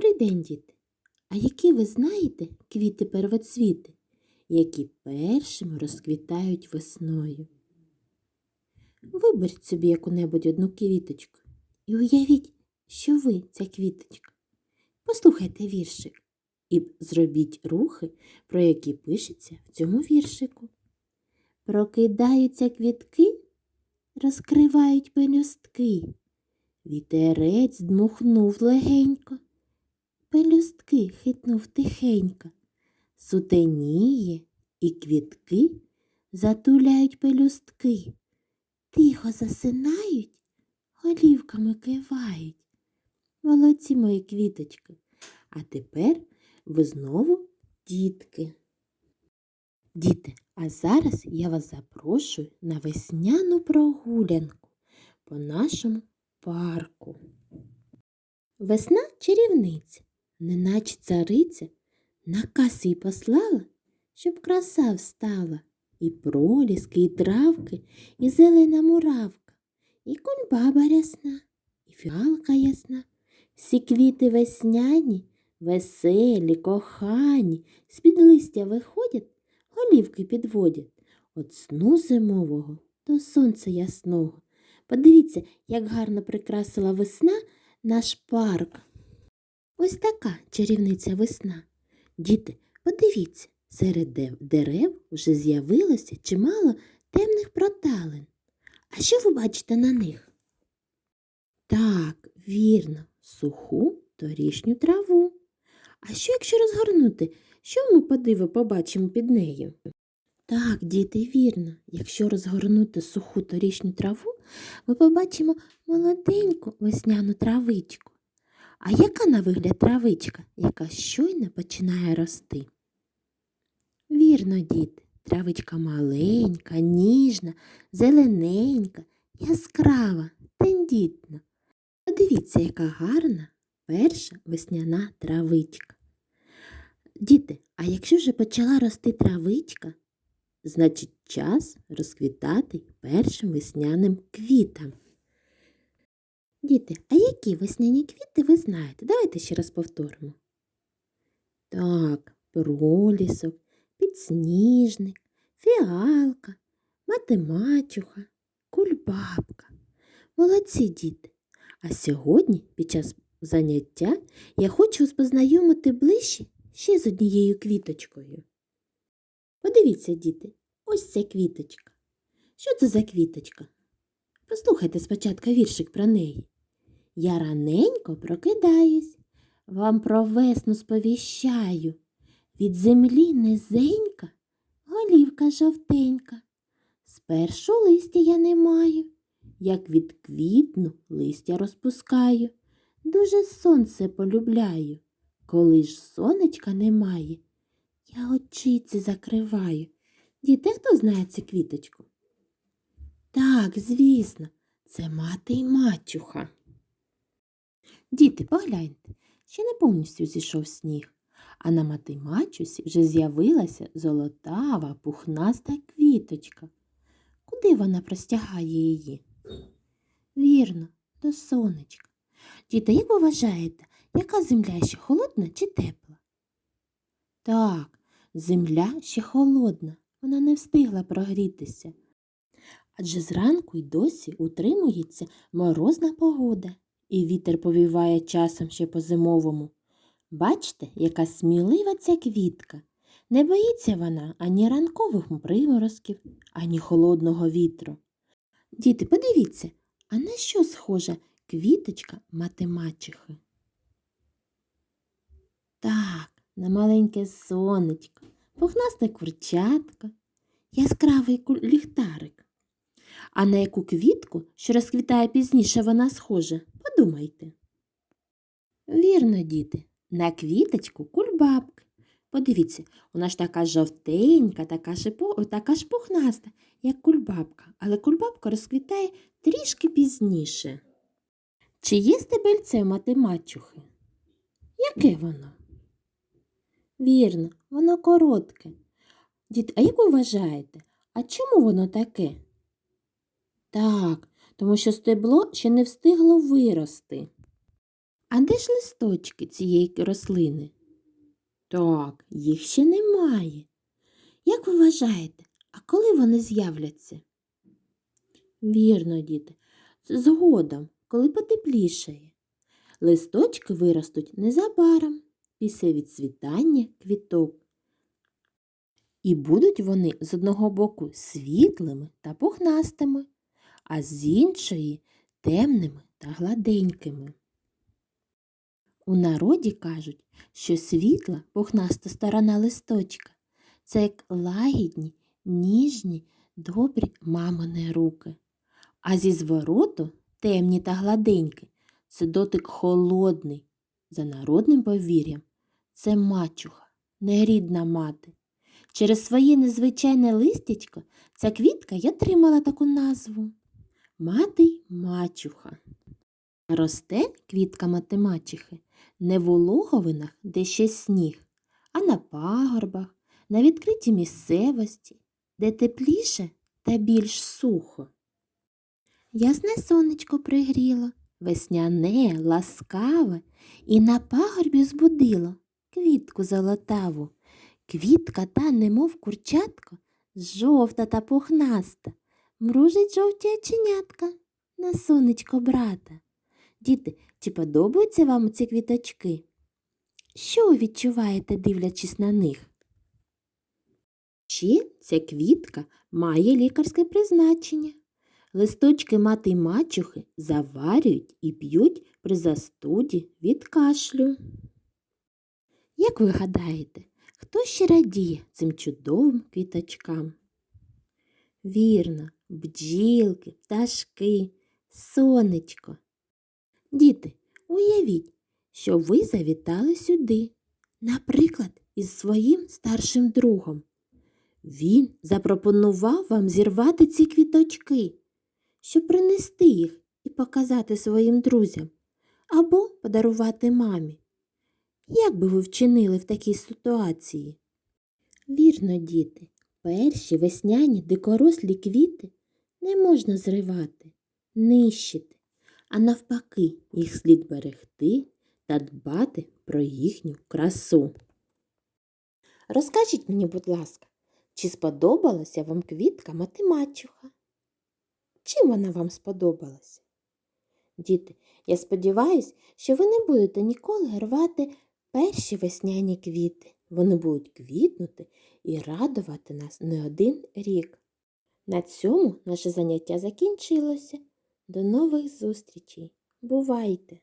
Добрий день, діти! А які ви знаєте квіти первоцвіти, які першими розквітають весною? Виберіть собі яку-небудь одну квіточку і уявіть, що ви ця квіточка. Послухайте віршик і зробіть рухи, про які пишеться в цьому віршику. Прокидаються квітки, розкривають пелюстки. Вітерець дмухнув легенько, пелюстки хитнув тихенько, сутеніє і квітки затуляють пелюстки, тихо засинають, голівками кивають. Молодці мої квіточки. А тепер ви знову дітки. Діти, а зараз я вас запрошую на весняну прогулянку по нашому парку. Весна чарівниця, неначе цариця, наказ їй послала, щоб краса встала, і проліски, і травки, і зелена муравка, і кульбаба рясна, і фіалка ясна, всі квіти весняні, веселі, кохані, з-під листя виходять, голівки підводять, От сну зимового до сонця ясного. Подивіться, як гарно прикрасила весна наш парк. Ось така чарівниця весна. Діти, подивіться, серед дерев вже з'явилося чимало темних проталин. А що ви бачите на них? Так, вірно, суху торішню траву. А що, якщо розгорнути, що ми подиво побачимо під нею? Так, діти, вірно, якщо розгорнути суху торішню траву, ми побачимо молоденьку весняну травичку. А яка на вигляд травичка, яка щойно починає рости? Вірно, діти, травичка маленька, ніжна, зелененька, яскрава, тендітна. Подивіться, яка гарна перша весняна травичка. Діти, а якщо вже почала рости травичка, значить час розквітати першим весняним квітам. Діти, а які весняні квіти ви знаєте? Давайте ще раз повторимо. Так, пролісок, підсніжник, фіалка, матемачуха, кульбабка. Молодці діти. А сьогодні, під час заняття, я хочу вас познайомити ближче ще з однією квіточкою. Подивіться, діти, ось ця квіточка. Що це за квіточка? Послухайте спочатку віршик про неї. Я раненько прокидаюсь, вам про весну сповіщаю. Від землі низенька, голівка жовтенька. Спершу листя я не маю, як від квітну листя розпускаю. Дуже сонце полюбляю. Коли ж сонечка немає, я очиці закриваю. Діти, хто знає цю квіточку? Так, звісно, це мати й мачуха. Діти, погляньте, ще не повністю зійшов сніг, а на мати й мачусі вже з'явилася золотава, пухнаста квіточка. Куди вона простягає її? Вірно, до сонечка. Діти, як ви вважаєте, яка земля ще холодна чи тепла? Так, земля ще холодна, вона не встигла прогрітися. Адже зранку й досі утримується морозна погода, і вітер повіває часом ще по-зимовому. Бачите, яка смілива ця квітка. Не боїться вона ані ранкових приморозків, ані холодного вітру. Діти, подивіться, а на що схожа квіточка матемачихи? Так, на маленьке сонечко, пухнасте курчатко, яскравий ліхтарик. А на яку квітку, що розквітає пізніше, вона схожа? Подумайте. Вірно, діти, на квіточку кульбабки. Подивіться, вона ж така жовтенька, така ж, така ж пухнаста, як кульбабка, але кульбабка розквітає трішки пізніше. Чи є стебельце в матемачухи? Яке воно? Вірно, воно коротке. Діти, а як ви вважаєте, а чому воно таке? Так, тому що стебло ще не встигло вирости. А де ж листочки цієї рослини? Так, їх ще немає. Як ви вважаєте, а коли вони з'являться? Вірно, діти, згодом, коли потеплішає. Листочки виростуть незабаром після відцвітання квіток. І будуть вони з одного боку світлими та пухнастими, а з іншої темними та гладенькими. У народі кажуть, що світла пухнаста сторона листочка це як лагідні, ніжні, добрі мамини руки. А зі звороту темні та гладенькі це дотик холодний. За народним повір'ям це мачуха, нерідна мати. Через своє незвичайне листячко ця квітка й отримала таку назву мати й мачуха. Росте квітка матемачихи не в улоговинах, де ще сніг, а на пагорбах, на відкритій місцевості, де тепліше та більш сухо. Ясне сонечко пригріло, весняне, ласкаве, і на пагорбі збудило квітку золотаву. Квітка та, немов курчатко, жовта та пухнаста, мружить жовті оченятка на сонечко брата. Діти, чи подобаються вам ці квіточки? Що ви відчуваєте, дивлячись на них? Ще ця квітка має лікарське призначення. Листочки мати й мачухи заварюють і п'ють при застуді від кашлю. Як ви гадаєте, хто ще радіє цим чудовим квіточкам? Вірно, бджілки, пташки, сонечко. Діти, уявіть, що ви завітали сюди, наприклад, із своїм старшим другом. Він запропонував вам зірвати ці квіточки, щоб принести їх і показати своїм друзям або подарувати мамі. Як би ви вчинили в такій ситуації? Вірно, діти, перші весняні дикорослі квіти не можна зривати, нищити, а навпаки, їх слід берегти та дбати про їхню красу. Розкажіть мені, будь ласка, чи сподобалася вам квітка матемачуха? Чим вона вам сподобалася? Діти, я сподіваюся, що ви не будете ніколи рвати перші весняні квіти. Вони будуть квітнути і радувати нас не один рік. На цьому наше заняття закінчилося. До нових зустрічей. Бувайте!